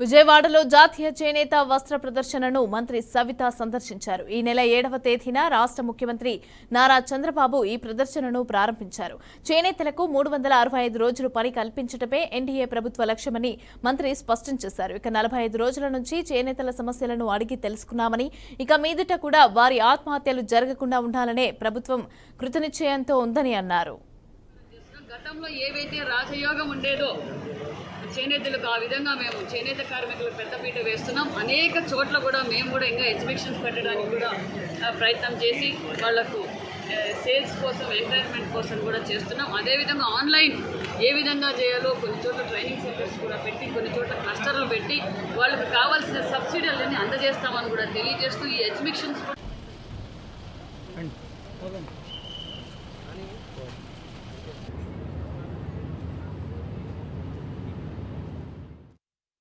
విజయవాడలో జాతీయ చేనేత వస్త్ర ప్రదర్శనను మంత్రి సవిత సందర్శించారు. ఈ నెల ఏడవ తేదీన రాష్ట్ర ముఖ్యమంత్రి నారా చంద్రబాబు ఈ ప్రదర్శనను ప్రారంభించారు. చేనేతలకు మూడు వందల అరవై ఐదు రోజులు పని కల్పించటమే ఎన్డీఏ ప్రభుత్వ లక్ష్యమని మంత్రి స్పష్టం చేశారు. ఇక నలభై ఐదు రోజుల నుంచి చేనేతల సమస్యలను అడిగి తెలుసుకున్నామని ఇక మీదట కూడా వారి ఆత్మహత్యలు జరగకుండా ఉండాలనే ప్రభుత్వం కృతనిశ్చయంతో ఉందని అన్నారు. గతంలో ఏవైతే రాజయోగం ఉండేదో చేనేతలకు ఆ విధంగా మేము చేనేత కార్మికులకు పెద్దపీట వేస్తున్నాం. అనేక చోట్ల కూడా మేము కూడా ఇంకా ఎగ్జిబిషన్స్ పెట్టడానికి కూడా ప్రయత్నం చేసి వాళ్ళకు సేల్స్ కోసం ఎంటర్టైన్మెంట్ కోసం కూడా చేస్తున్నాం. అదేవిధంగా ఆన్లైన్ ఏ విధంగా చేయాలో కొన్ని చోట్ల ట్రైనింగ్ సెంటర్స్ కూడా పెట్టి కొన్ని చోట్ల క్లస్టర్లు పెట్టి వాళ్ళకు కావాల్సిన సబ్సిడీలన్నీ అందజేస్తామని కూడా తెలియజేస్తూ ఈ ఎగ్జిబిషన్స్ కూడా